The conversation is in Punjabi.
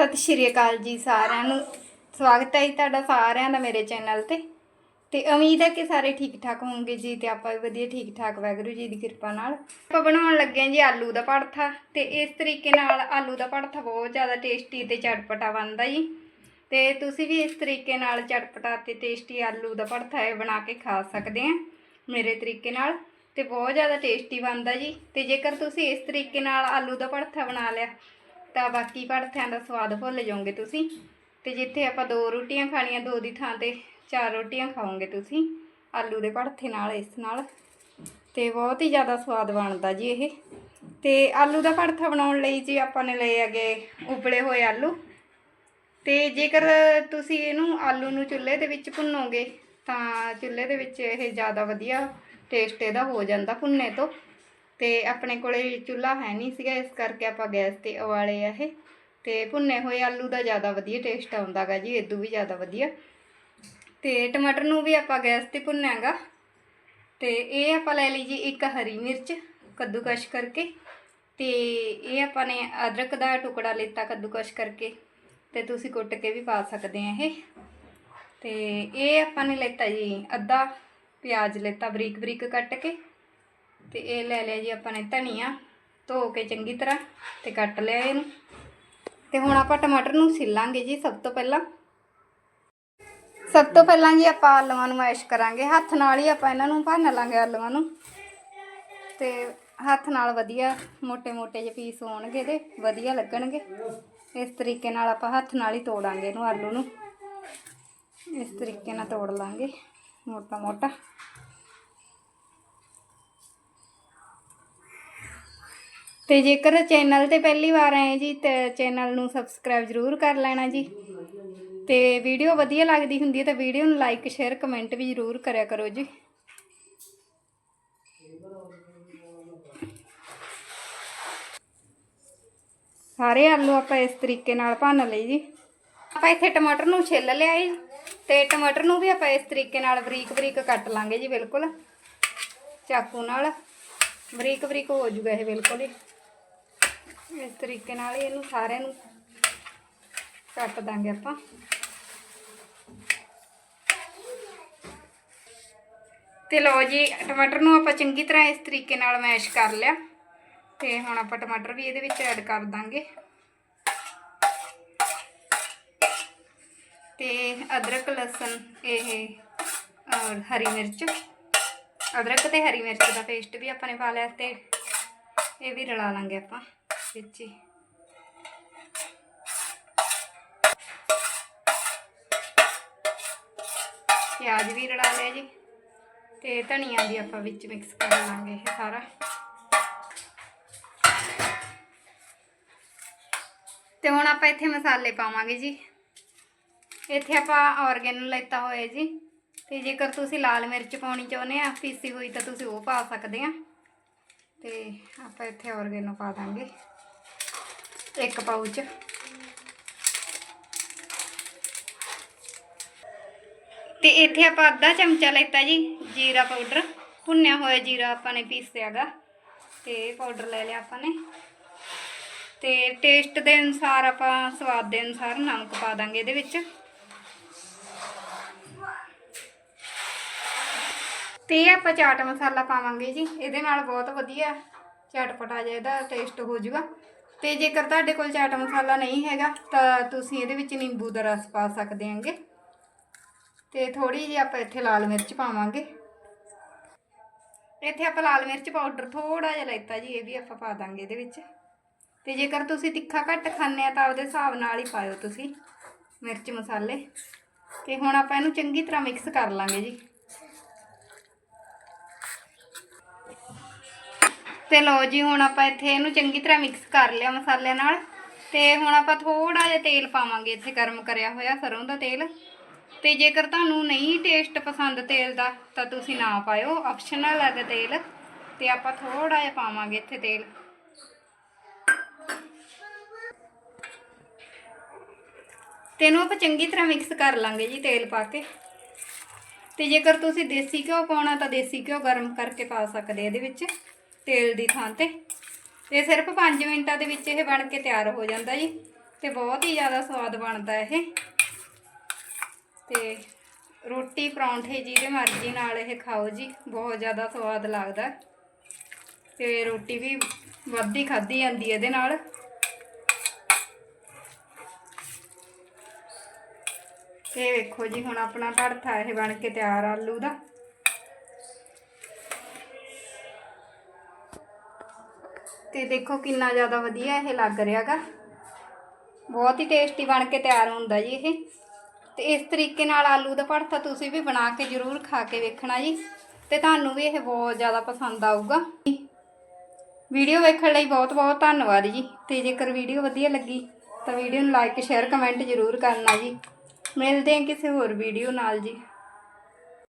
ਸਤਿ ਸ਼੍ਰੀ ਅਕਾਲ ਜੀ ਸਾਰਿਆਂ ਨੂੰ। ਸਵਾਗਤ ਹੈ ਜੀ ਤੁਹਾਡਾ ਸਾਰਿਆਂ ਦਾ ਮੇਰੇ ਚੈਨਲ ਤੇ। ਤੇ ਉਮੀਦ ਹੈ ਕਿ ਸਾਰੇ ਠੀਕ ਠਾਕ ਹੋਵੋਗੇ ਜੀ ਤੇ ਆਪਾਂ ਵੀ ਵਧੀਆ ਠੀਕ ਠਾਕ ਵਾਹਿਗੁਰੂ ਜੀ ਦੀ ਕਿਰਪਾ ਨਾਲ। ਆਪਾਂ ਬਣਾਉਣ ਲੱਗੇ ਹਾਂ ਜੀ ਆਲੂ ਦਾ ਭੜਥਾ ਤੇ ਇਸ ਤਰੀਕੇ ਨਾਲ ਆਲੂ ਦਾ ਭੜਥਾ ਬਹੁਤ ਜ਼ਿਆਦਾ ਟੇਸਟੀ ਤੇ ਚਟਪਟਾ ਬਣਦਾ ਜੀ। ਤੇ ਤੁਸੀਂ ਵੀ ਇਸ ਤਰੀਕੇ ਨਾਲ ਚਟਪਟਾ ਤੇ ਟੇਸਟੀ ਆਲੂ ਦਾ ਭੜਥਾ ਇਹ ਬਣਾ ਕੇ ਖਾ ਸਕਦੇ ਆ ਮੇਰੇ ਤਰੀਕੇ ਨਾਲ। ਤੇ ਬਹੁਤ ਜ਼ਿਆਦਾ ਟੇਸਟੀ ਬਣਦਾ ਜੀ। ਤੇ ਜੇਕਰ ਤੁਸੀਂ ਇਸ ਤਰੀਕੇ ਨਾਲ ਆਲੂ ਦਾ ਭੜਥਾ ਬਣਾ ਲਿਆ ਤਾਂ ਬਾਕੀ ਭੜਥਿਆਂ ਦਾ ਸਵਾਦ ਭੁੱਲ ਜਾਓਗੇ ਤੁਸੀਂ। ਤੇ ਜਿੱਥੇ ਆਪਾਂ ਦੋ ਰੋਟੀਆਂ ਖਾਣੀਆਂ, ਦੋ ਦੀ ਥਾਂ ਤੇ ਚਾਰ ਰੋਟੀਆਂ ਖਾਓਗੇ ਤੁਸੀਂ, ਆਲੂ ਦੇ ਭੜਥੇ ਨਾਲ, ਇਸ ਨਾਲ। ਤੇ ਬਹੁਤ ਹੀ ਜ਼ਿਆਦਾ ਸਵਾਦ ਬਣਦਾ ਜੀ ਇਹ। ਤੇ ਆਲੂ ਦਾ ਭੜਥਾ ਬਣਾਉਣ ਲਈ ਜੀ ਆਪਾਂ ਨੇ ਲਏ ਹੈਗੇ ਉਬਲੇ ਹੋਏ ਆਲੂ। ਤੇ ਜੇਕਰ ਤੁਸੀਂ ਇਹਨੂੰ ਆਲੂ ਨੂੰ ਚੁੱਲ੍ਹੇ ਦੇ ਵਿੱਚ ਭੁੰਨੋਗੇ, ਤਾਂ ਚੁੱਲ੍ਹੇ ਦੇ ਵਿੱਚ ਇਹ ਜ਼ਿਆਦਾ ਵਧੀਆ ਟੇਸਟ ਇਹਦਾ ਹੋ ਜਾਂਦਾ ਭੁੰਨੇ ਤੋਂ। ਤੇ ਆਪਣੇ ਕੋਲੇ ਚੁੱਲ੍ਹਾ ਹੈ ਨਹੀਂ ਸੀਗਾ, ਇਸ ਕਰਕੇ ਆਪਾਂ ਗੈਸ ਤੇ ਉਬਾਲੇ ਆ ਇਹ। ਤੇ ਭੁੰਨੇ ਹੋਏ ਆਲੂ ਦਾ ਜ਼ਿਆਦਾ ਵਧੀਆ ਟੇਸਟ ਆਉਂਦਾਗਾ ਜੀ ਇਦੋਂ ਵੀ ਜ਼ਿਆਦਾ ਵਧੀਆ। ਤੇ ਟਮਾਟਰ ਨੂੰ ਵੀ ਆਪਾਂ ਗੈਸ ਤੇ ਭੁੰਨਾਂਗਾ ਤੇ ਇਹ ਆਪਾਂ ਲੈ ਲਈ ਜੀ ਇੱਕ ਹਰੀ ਮਿਰਚ ਕੱਦੂਕਸ਼ ਕਰਕੇ। ਤੇ ਇਹ ਆਪਾਂ ਨੇ ਅਦਰਕ ਦਾ ਟੁਕੜਾ ਲਿੱਤਾ ਕੱਦੂਕਸ਼ ਕਰਕੇ। ਤੇ ਤੁਸੀਂ ਕੁੱਟ ਕੇ ਵੀ ਪਾ ਸਕਦੇ ਆ ਇਹ। ਤੇ ਇਹ ਆਪਾਂ ਨੇ ਲੈਤਾ ਜੀ, ਅੱਧਾ ਪਿਆਜ਼ ਲਿੱਤਾ ਬਰੀਕ ਬਰੀਕ ਕੱਟ ਕੇ। ਤੇ ਇਹ ਲੈ ਲਿਆ ਜੀ ਆਪਾਂ ਨੇ ਧਨੀਆ, ਧੋ ਕੇ ਚੰਗੀ ਤਰ੍ਹਾਂ ਤੇ ਕੱਟ ਲਿਆ ਇਹਨੂੰ। ਤੇ ਹੁਣ ਆਪਾਂ ਟਮਾਟਰ ਨੂੰ ਸਿੱਲਾਂਗੇ ਜੀ ਸਭ ਤੋਂ ਪਹਿਲਾਂ। ਸਭ ਤੋਂ ਪਹਿਲਾਂ ਜੀ ਆਪਾਂ ਆਲੂਆਂ ਨੂੰ ਮੈਸ਼ ਕਰਾਂਗੇ। ਹੱਥ ਨਾਲ ਹੀ ਆਪਾਂ ਇਹਨਾਂ ਨੂੰ ਭੰਨ ਲਾਂਗੇ ਆਲੂਆਂ ਨੂੰ। ਤੇ ਹੱਥ ਨਾਲ ਵਧੀਆ ਮੋٹے-ਮੋٹے ਜਿਹੇ ਪੀਸ ਹੋਣਗੇ ਤੇ ਵਧੀਆ ਲੱਗਣਗੇ। ਇਸ ਤਰੀਕੇ ਨਾਲ ਆਪਾਂ ਹੱਥ ਨਾਲ ਹੀ ਤੋੜਾਂਗੇ ਇਹਨੂੰ ਆਲੂ ਨੂੰ। ਇਸ ਤਰੀਕੇ ਨਾਲ ਤੋੜ ਲਾਂਗੇ ਮੋਟਾ-ਮੋਟਾ। ਤੇ ਜੇਕਰ ਚੈਨਲ ਤੇ ਪਹਿਲੀ ਵਾਰ ਆਏ ਜੀ, ਤੇ ਚੈਨਲ ਨੂੰ ਸਬਸਕ੍ਰਾਈਬ ਜ਼ਰੂਰ ਕਰ ਲੈਣਾ ਜੀ। ਤੇ ਵੀਡੀਓ ਵਧੀਆ ਲੱਗਦੀ ਹੁੰਦੀ ਹੈ, ਤਾਂ ਵੀਡੀਓ ਨੂੰ ਲਾਈਕ ਸ਼ੇਅਰ ਕਮੈਂਟ ਵੀ ਜ਼ਰੂਰ ਕਰਿਆ ਕਰੋ ਜੀ। ਸਾਰੇ ਆਲੂ ਆਪਾਂ ਇਸ ਤਰੀਕੇ ਨਾਲ ਭੰਨ ਲਈ ਜੀ। ਆਪਾਂ ਇੱਥੇ ਟਮਾਟਰ ਨੂੰ ਛਿੱਲ ਲਿਆ ਜੀ, ਤੇ ਟਮਾਟਰ ਨੂੰ ਵੀ ਆਪਾਂ ਇਸ ਤਰੀਕੇ ਨਾਲ ਬਰੀਕ ਬਰੀਕ ਕੱਟ ਲਾਂਗੇ ਜੀ, ਬਿਲਕੁਲ। ਚਾਕੂ ਨਾਲ ਬਰੀਕ ਬਰੀਕ ਹੋ ਜੂਗਾ ਇਹ, ਬਿਲਕੁਲ ਹੀ। ਇਸ ਤਰੀਕੇ ਨਾਲ ਇਹਨੂੰ ਸਾਰਿਆਂ ਨੂੰ ਕੱਟ ਦਾਂਗੇ ਆਪਾਂ। ਤੇ ਲਓ ਜੀ, ਟਮਾਟਰ ਨੂੰ ਆਪਾਂ ਚੰਗੀ ਤਰ੍ਹਾਂ ਇਸ ਤਰੀਕੇ ਨਾਲ ਮੈਸ਼ ਕਰ ਲਿਆ। ਤੇ ਹੁਣ ਆਪਾਂ ਟਮਾਟਰ ਵੀ ਇਹਦੇ ਵਿੱਚ ਐਡ ਕਰ ਦਾਂਗੇ। ਤੇ ਅਦਰਕ, ਲਸਣ, ਇਹ ਹਰੀ ਮਿਰਚ। ਅਦਰਕ ਤੇ ਹਰੀ ਮਿਰਚ ਦਾ ਪੇਸਟ ਵੀ ਆਪਾਂ ਨੇ ਪਾ ਲਿਆ ਤੇ ਇਹ ਵੀ ਰਲਾ ਲਾਂਗੇ ਆਪਾਂ। ਵਿੱਚ ਹੀ ਪਿਆਜ਼ ਵੀ ਰਲਾ ਲਿਆ ਜੀ ਤੇ ਧਨੀਆ ਵੀ ਆਪਾਂ ਵਿੱਚ ਮਿਕਸ ਕਰ ਲਾਂਗੇ ਇਹ ਸਾਰਾ। ਤੇ ਹੁਣ ਆਪਾਂ ਇੱਥੇ ਮਸਾਲੇ ਪਾਵਾਂਗੇ ਜੀ। ਇੱਥੇ ਆਪਾਂ ਆਰਗੈਨੋ ਲੈਤਾ ਹੋਇਆ ਜੀ। ਤੇ ਜੇਕਰ ਤੁਸੀਂ ਲਾਲ ਮਿਰਚ ਪਾਉਣੀ ਚਾਹੁੰਦੇ ਆ, ਪੀਸੀ ਹੋਈ ਤਾਂ ਤੁਸੀਂ ਉਹ ਪਾ ਸਕਦੇ ਆ। ਤੇ ਆਪਾਂ ਇੱਥੇ ਆਰਗੈਨੋ ਪਾ ਦਾਂਗੇ। ਇੱਕ ਪਾਊਚ। ਤੇ ਇੱਥੇ ਆਪਾਂ ਅੱਧਾ ਚਮਚਾ ਲੈਤਾ ਜੀ ਜੀਰਾ ਪਾਊਡਰ। ਭੁੰਨਿਆ ਹੋਇਆ ਜੀਰਾ ਆਪਾਂ ਨੇ ਪੀਸਿਆਗਾ ਤੇ ਇਹ ਪਾਊਡਰ ਲੈ ਲਿਆ ਆਪਾਂ ਨੇ। ਤੇ ਟੇਸਟ ਦੇ ਅਨੁਸਾਰ ਆਪਾਂ ਸਵਾਦ ਦੇ ਅਨੁਸਾਰ ਨਮਕ ਪਾ ਦਾਂਗੇ ਇਹਦੇ ਵਿੱਚ। ਤੇ ਇਹ ਆਪਾਂ ਚਾਟ ਮਸਾਲਾ ਪਾਵਾਂਗੇ ਜੀ। ਇਹਦੇ ਨਾਲ ਬਹੁਤ ਵਧੀਆ ਚਟਪਟਾ ਜਿਹਾ ਇਹਦਾ ਟੇਸਟ ਹੋ ਜਾਊਗਾ ਤੇ ਜੇਕਰ ਤੁਹਾਡੇ ਕੋਲ ਚਾਟ ਮਸਾਲਾ ਨਹੀਂ ਹੈਗਾ, ਤਾਂ ਤੁਸੀਂ ਇਹਦੇ ਵਿੱਚ ਨਿੰਬੂ ਦਾ ਰਸ ਪਾ ਸਕਦੇ ਆਂਗੇ ਤੇ ਥੋੜੀ ਜਿਹੀ ਆਪਾਂ ਇੱਥੇ ਲਾਲ ਮਿਰਚ ਪਾਵਾਂਗੇ। ਇੱਥੇ ਆਪਾਂ ਲਾਲ ਮਿਰਚ ਪਾਊਡਰ ਥੋੜਾ ਜਿਹਾ ਲੈਤਾ ਜੀ, ਇਹ ਵੀ ਆਪਾਂ ਪਾ ਦਾਂਗੇ ਇਹਦੇ ਵਿੱਚ। ਤੇ ਜੇਕਰ ਤੁਸੀਂ ਤਿੱਖਾ ਘੱਟ ਖਾਂਦੇ ਆ, ਤਾਂ ਉਹਦੇ ਹਿਸਾਬ ਨਾਲ ਹੀ ਪਾਇਓ ਤੁਸੀਂ ਮਿਰਚ ਮਸਾਲੇ। ਤੇ ਹੁਣ ਆਪਾਂ ਇਹਨੂੰ ਚੰਗੀ ਤਰ੍ਹਾਂ ਮਿਕਸ ਕਰ ਲਾਂਗੇ ਜੀ। ਤੇ ਲਓ ਜੀ, ਹੁਣ ਆਪਾਂ ਇੱਥੇ ਇਹਨੂੰ ਚੰਗੀ ਤਰ੍ਹਾਂ ਮਿਕਸ ਕਰ ਲਿਆ ਮਸਾਲੇ ਨਾਲ। ਤੇ ਹੁਣ ਆਪਾਂ ਥੋੜਾ ਜਿਹਾ ਤੇਲ ਪਾਵਾਂਗੇ, ਇੱਥੇ ਗਰਮ ਕਰਿਆ ਹੋਇਆ ਸਰੋਂ ਦਾ ਤੇਲ। ਤੇ ਜੇਕਰ ਤੁਹਾਨੂੰ ਨਹੀਂ ਟੇਸਟ ਪਸੰਦ ਤੇਲ ਦਾ, ਤਾਂ ਤੁਸੀਂ ਨਾ ਪਾਇਓ ਆਪਸ਼ਨਲ ਹੈਗਾ ਤੇਲ। ਤੇ ਆਪਾਂ ਥੋੜਾ ਜਿਹਾ ਪਾਵਾਂਗੇ ਇੱਥੇ ਤੇਲ। ਤੇ ਇਹਨੂੰ ਆਪਾਂ ਚੰਗੀ ਤਰ੍ਹਾਂ ਮਿਕਸ ਕਰ ਲਾਂਗੇ ਜੀ ਤੇਲ ਪਾ ਕੇ। ਤੇ ਜੇਕਰ ਤੁਸੀਂ ਦੇਸੀ ਘਿਓ ਪਾਉਣਾ, ਤਾਂ ਦੇਸੀ ਘਿਓ ਗਰਮ ਕਰਕੇ ਪਾ ਸਕਦੇ ਇਹਦੇ ਵਿੱਚ। ਤੇਲ ਦੀ ਥਾਂ ਤੇ। ਇਹ ਸਿਰਫ 5 ਮਿੰਟਾਂ ਦੇ ਵਿੱਚ ਇਹ ਬਣ ਕੇ ਤਿਆਰ ਹੋ ਜਾਂਦਾ ਜੀ। ਤੇ ਬਹੁਤ ਹੀ ਜ਼ਿਆਦਾ ਸਵਾਦ ਬਣਦਾ ਇਹ। ਤੇ ਰੋਟੀ ਪਰੌਂਠੇ ਜਿਹਦੇ ਮਰਜ਼ੀ ਨਾਲ ਇਹ ਖਾਓ ਜੀ। ਬਹੁਤ ਜ਼ਿਆਦਾ ਸਵਾਦ ਲੱਗਦਾ। ਤੇ ਰੋਟੀ ਵੀ ਵੱਧ ਹੀ ਖਾਧੀ ਜਾਂਦੀ ਇਹਦੇ ਨਾਲ। ਤੇ ਵੇਖੋ ਜੀ, ਹੁਣ ਆਪਣਾ ਭੜਥਾ ਇਹ ਬਣ ਕੇ ਤਿਆਰ ਆਲੂ ਦਾ। ਤੇ ਦੇਖੋ ਕਿੰਨਾ ਜ਼ਿਆਦਾ ਵਧੀਆ ਇਹ ਲੱਗ ਰਿਹਾਗਾ। ਬਹੁਤ ਹੀ ਟੇਸਟੀ ਬਣ ਕੇ ਤਿਆਰ ਹੁੰਦਾ ਜੀ ਇਹ। ਤੇ ਇਸ ਤਰੀਕੇ ਨਾਲ ਆਲੂ ਦਾ ਭੜਥਾ ਤੁਸੀਂ ਵੀ ਬਣਾ ਕੇ ਜ਼ਰੂਰ ਖਾ ਕੇ ਵੇਖਣਾ ਜੀ। ਤੇ ਤੁਹਾਨੂੰ ਵੀ ਇਹ ਬਹੁਤ ਜ਼ਿਆਦਾ ਪਸੰਦ ਆਊਗਾ। ਵੀਡੀਓ ਵੇਖਣ ਲਈ ਬਹੁਤ ਬਹੁਤ ਧੰਨਵਾਦ ਜੀ। ਤੇ ਜੇਕਰ ਵੀਡੀਓ ਵਧੀਆ ਲੱਗੀ, ਤਾਂ ਵੀਡੀਓ ਨੂੰ ਲਾਈਕ ਸ਼ੇਅਰ ਕਮੈਂਟ ਜ਼ਰੂਰ ਕਰਨਾ ਜੀ। ਮਿਲਦੇ ਹਾਂ ਕਿਸੇ ਹੋਰ ਵੀਡੀਓ ਨਾਲ ਜੀ।